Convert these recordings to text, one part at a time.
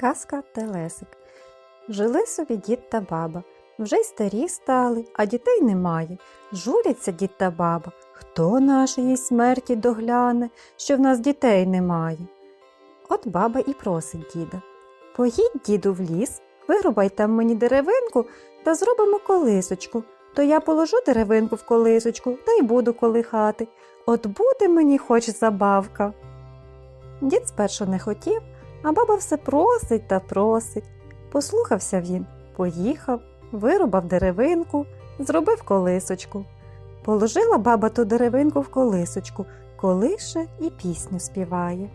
Казка Телесик. Жили собі дід та баба. Вже й старі стали, а дітей немає. Журяться дід та баба. Хто нашої смерті догляне, що в нас дітей немає? От баба і просить діда. Поїдь, діду, в ліс, вирубай там мені деревинку та зробимо колисочку. То я положу деревинку в колисочку та й буду колихати. От буде мені хоч забавка. Дід спершу не хотів, а баба все просить та просить. Послухався він, поїхав, вирубав деревинку, зробив колисочку. Положила баба ту деревинку в колисочку, колише і пісню співає.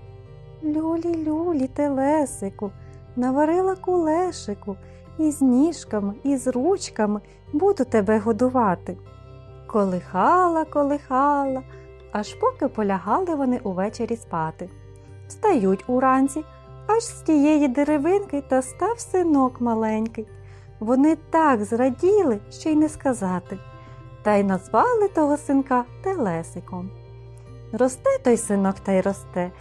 Люлі, люлі, телесику, наварила кулешику, і з ніжками, і з ручками буду тебе годувати. Колихала, колихала, аж поки полягали вони увечері спати. Встають уранці, аж з тієї деревинки та став синок маленький. Вони так зраділи, що й не сказати, та й назвали того синка Телесиком. Росте той синок та й росте,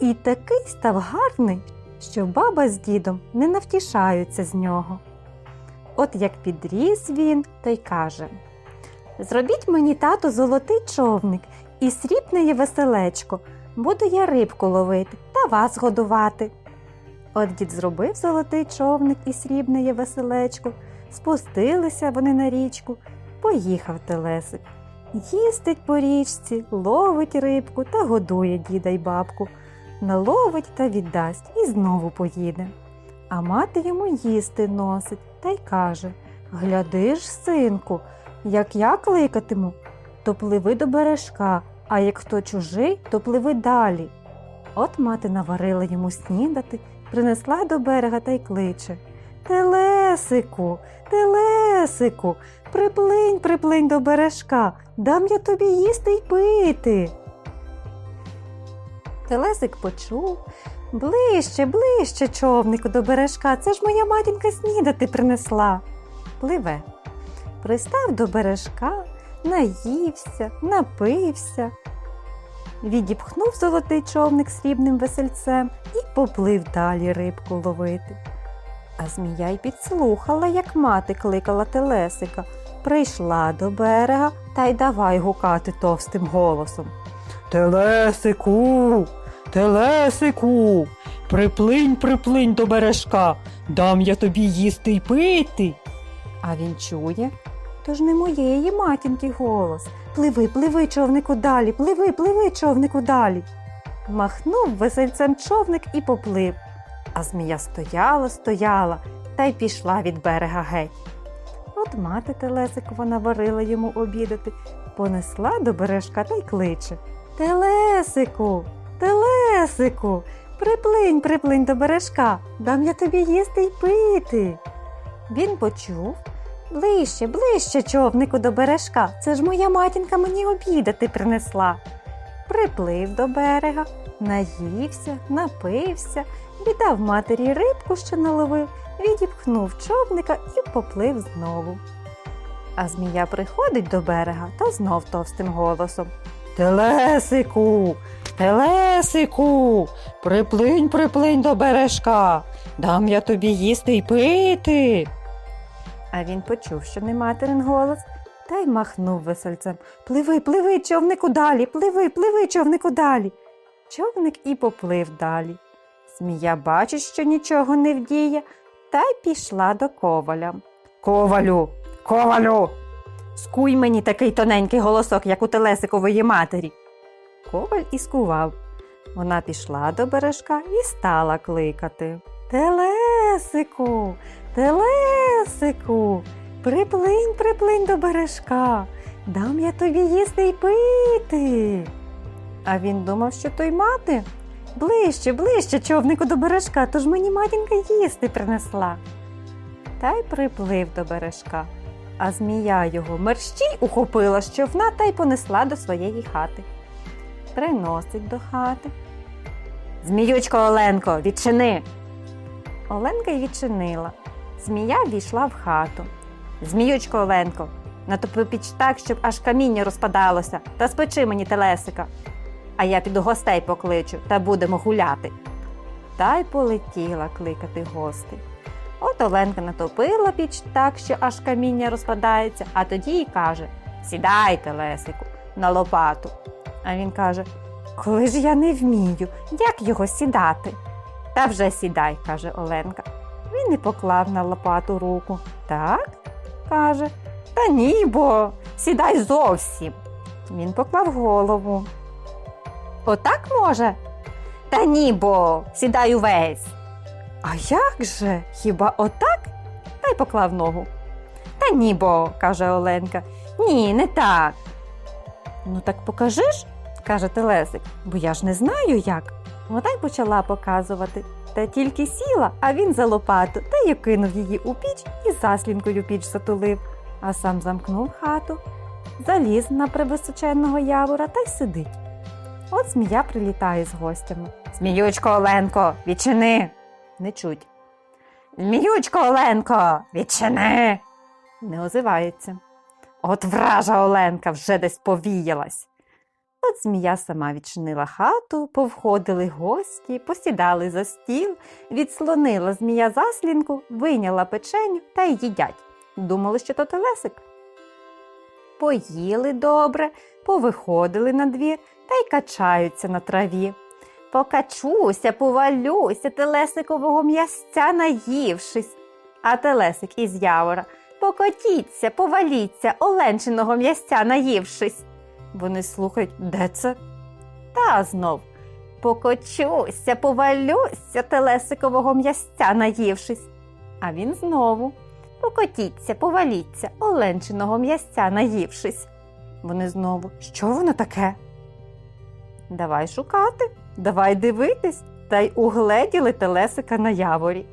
і такий став гарний, що баба з дідом не навтішаються з нього. От як підріс він, то й каже Зробіть мені, тато, золотий човник і срібне веселечко, буду я рибку ловити та вас годувати. От дід зробив золотий човник і срібне веселечко, спустилися вони на річку, поїхав телесик. Їздить по річці, ловить рибку та годує діда й бабку, наловить та віддасть і знову поїде. А мати йому їсти носить та й каже Гляди ж, синку, як я кликатиму, то пливи до бережка, а як хто чужий, то пливи далі. От мати наварила йому снідати, принесла до берега та й кличе Телесику, телесику, приплинь, приплинь до бережка, дам я тобі їсти й пити. Телесик почув ближче, ближче, човнику до бережка. Це ж моя матінка снідати принесла. Пливе. Пристав до бережка, наївся, напився. Відіпхнув золотий човник срібним весельцем і поплив далі рибку ловити. А змія й підслухала, як мати кликала телесика, прийшла до берега та й давай гукати товстим голосом. Телесику, телесику, приплинь, приплинь до бережка, дам я тобі їсти й пити. А він чує, то ж не моєї матінки голос. Пливи, пливи, човнику далі, пливи, пливи, човнику далі. Махнув весельцем човник і поплив. А змія стояла, стояла та й пішла від берега геть. От мати Телесикова наварила йому обідати, понесла до бережка та й кличе Телесику, Телесику, приплинь, приплинь до бережка, дам я тобі їсти й пити. Він почув ближче, ближче, човнику до бережка. Це ж моя матінка мені обідати принесла. Приплив до берега, наївся, напився, віддав матері рибку, що наловив, відіпхнув човника і поплив знову. А змія приходить до берега та знов товстим голосом. Телесику, телесику, приплинь, приплинь до бережка, дам я тобі їсти й пити. А він почув, що не материн голос, та й махнув весельцем. Пливи, пливи, човнику далі, пливи, пливи, човнику далі. Човник і поплив далі. Змія бачить, що нічого не вдіє, та й пішла до коваля. Ковалю, ковалю, Скуй мені такий тоненький голосок, як у телесикової матері. Коваль і скував. Вона пішла до бережка і стала кликати. Телесику, телесику, приплинь, приплинь до бережка, дам я тобі їсти й пити. А він думав, що той мати. Ближче, ближче, човнику до бережка, тож мені матінка їсти принесла. Та й приплив до бережка а змія його мерщій ухопила з човна та й понесла до своєї хати. Приносить до хати. Зміючко Оленко, відчини. Оленка й відчинила. Змія війшла в хату. Зміючко Оленко, натопи піч так, щоб аж каміння розпадалося, та спечи мені телесика. А я піду гостей покличу та будемо гуляти. та й полетіла кликати гостей. От Оленка натопила піч так, що аж каміння розпадається, а тоді й каже: Сідайте, Лесику, на лопату. А він каже: Коли ж я не вмію, як його сідати? Та вже сідай, каже Оленка. Він і поклав на лопату руку. Так? каже. Та ні, бо сідай зовсім. Він поклав голову. Отак може? Та ні, бо сідай увесь. А як же? Хіба отак? Та й поклав ногу. Та ні, бо, каже Оленка. Ні, не так. Ну так покажи ж, каже Телесик, бо я ж не знаю як. Вона й почала показувати. Та тільки сіла, а він за лопату та й кинув її у піч і заслінкою піч затулив, а сам замкнув хату, заліз на превисоченного явора та й сидить. От змія прилітає з гостями. Зміючко Оленко, відчини. Не чуть. Зміючко Оленко, відчини. Не озивається. От вража Оленка вже десь повіялась. От змія сама відчинила хату, повходили гості, посідали за стіл, відслонила змія заслінку, вийняла печеню та й їдять. Думали, що то телесик. Поїли добре, повиходили на двір та й качаються на траві. Покачуся, повалюся, телесикового м'ясця наївшись. А телесик із явора покотіться, поваліться, оленчиного м'ясця наївшись. Вони слухають, де це? Та знов. Покочуся, повалюся, телесикового м'ясця наївшись. А він знову. Покотіться, поваліться, оленчиного м'ясця наївшись. Вони знову. Що воно таке? Давай шукати, давай дивитись, та й угледіли телесика на яворі.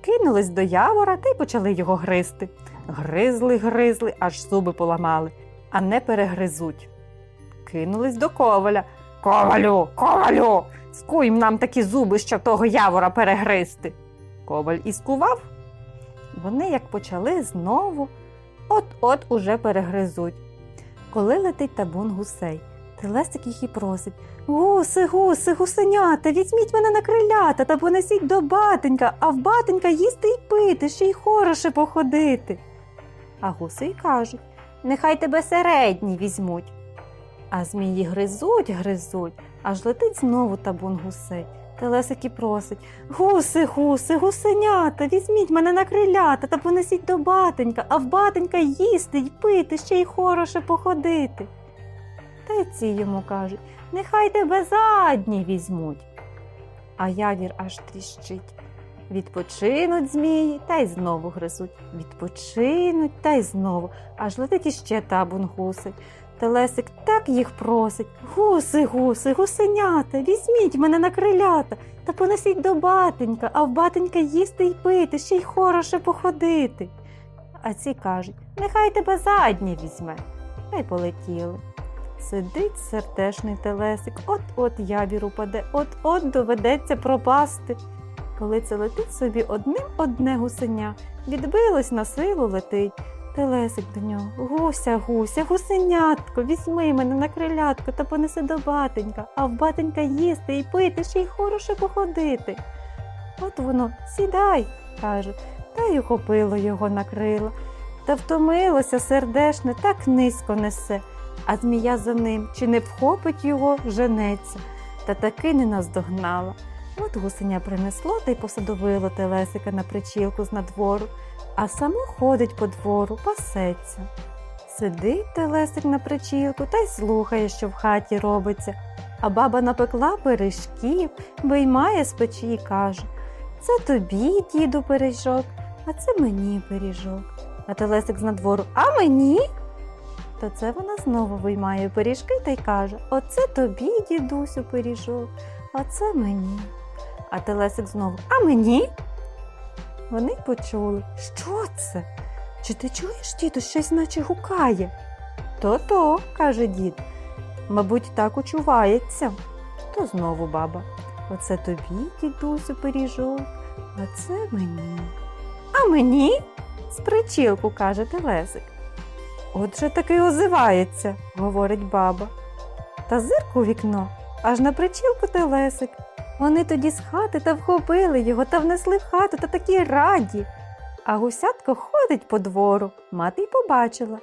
Кинулись до явора та й почали його гризти. Гризли, гризли, аж зуби поламали, а не перегризуть. Кинулись до коваля. Ковалю, ковалю, скуйм нам такі зуби, щоб того явора перегризти. Коваль і скував. Вони як почали знову, от-от уже перегризуть. Коли летить табун гусей, Телесик їх і просить Гуси, гуси, гусенята, візьміть мене на крилята та понесіть до батенька, а в батенька їсти й пити, ще й хороше походити. А гуси й кажуть Нехай тебе середні візьмуть. А змії гризуть, гризуть, аж летить знову табун гусей. Телесик і просить Гуси, гуси, гусенята, візьміть мене на крилята та понесіть до батенька, а в батенька їсти й пити, ще й хороше походити. Та й ці йому кажуть Нехай тебе задні візьмуть. А явір аж тріщить. Відпочинуть змії та й знову гризуть. Відпочинуть та й знову, аж летить іще табун гусей. Телесик так їх просить Гуси, гуси, гусенята, візьміть мене на крилята та понесіть до батенька, а в батенька їсти й пити, ще й хороше походити. А ці кажуть, нехай тебе задні візьме. Та й полетіли. Сидить сердешний телесик, от-от ябір упаде, от-от доведеться пропасти. Коли це летить собі одним одне гусеня, відбилось на силу летить. Телесик до нього, гуся, гуся, гусенятко, візьми мене на крилятко та понеси до батенька, а в батенька їсти і пити, ще й хороше походити. От воно, сідай, каже, та й ухопило його на крила. Та втомилося сердешне, так низько несе, а змія за ним чи не вхопить його, женеться, та таки не наздогнала. От гусеня принесло та й посадовило телесика на причілку з надвору, а само ходить по двору, пасеться. Сидить телесик на причілку та й слухає, що в хаті робиться. А баба напекла пиріжків, виймає з печі і каже Це тобі, діду, пиріжок, а це мені пиріжок. А телесик з надвору А мені? То це вона знову виймає пиріжки та й каже Оце тобі, дідусю, пиріжок, а це мені. А телесик знову А мені? Вони почули. Що це? Чи ти чуєш, діду, щось наче гукає? То-то, каже дід. Мабуть, так учувається. То знову баба. Оце тобі, дідусю, пиріжок, а це мені. А мені? З причілку, каже Телесик. Отже таки озивається, говорить баба. Та зирк у вікно, аж на причілку Телесик. Вони тоді з хати та вхопили його та внесли в хату та такі раді. А гусятко ходить по двору, мати й побачила.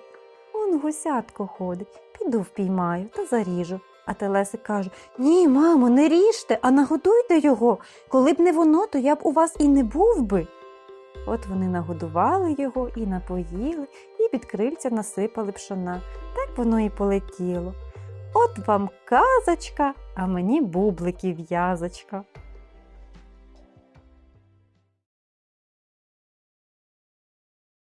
Он гусятко ходить, піду впіймаю та заріжу. А Телесик каже: Ні, мамо, не ріжте, а нагодуйте його. Коли б не воно, то я б у вас і не був би. От вони нагодували його і напоїли, і під крильця насипали пшона. Так воно і полетіло. От вам казочка, а мені бубликів в'язочка.